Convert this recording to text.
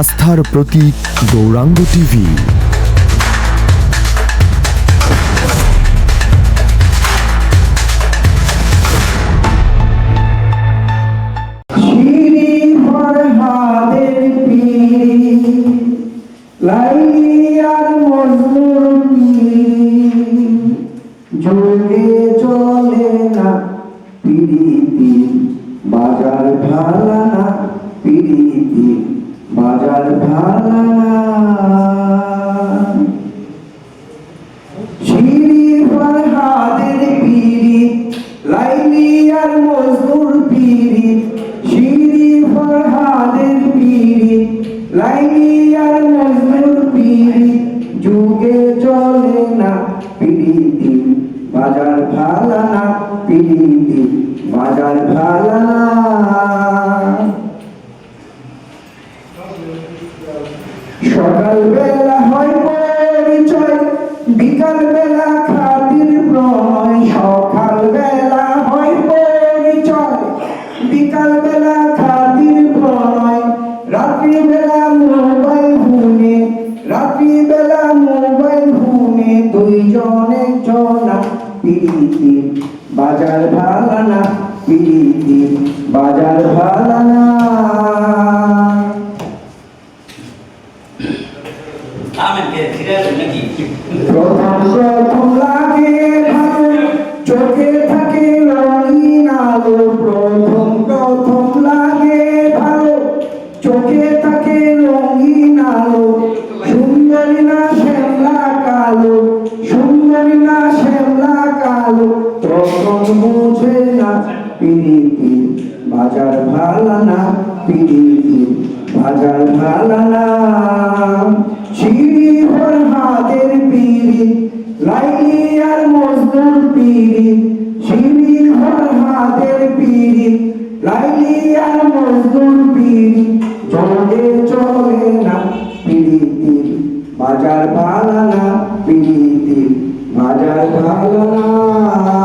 আস্থার প্রতীক গৌরাঙ্গ টিভি। চলে না পিরিতি বাজার ভালা পীরিত লাইলি আর যুগে চলে না পীরিতি। বাজার ভালা না বাজার ভালা না। সকাল বেলা হয় পরিচয় বিকাল বেলা খাতির প্রণয়। সকাল বেলা হয় পরিচয় বিকাল দুইজন একজনা পিড়িতি বাজার ভালা না পিড়িতি বাজার ভালা না Amen, que tirar নাকি? প্রথম প্রথম লাগে ভালো চোখে থাকে রঙিন আলো। প্রথম প্রথম লাগে ভালো চোখে থাকে রঙিন বুঝে না পিরিতি। বাজার ভালা না পিরিতি। বাজার ভালা না। শিরি ভর হাতের পিরিত লাইলি আর মজদুর পিরিত শিরি ভর হাতের পিরিত লাইলি আর মজদুর পিরিত চলে চলে না পিরিতি। বাজার ভালা না পিরিতি। বাজার ভালা না।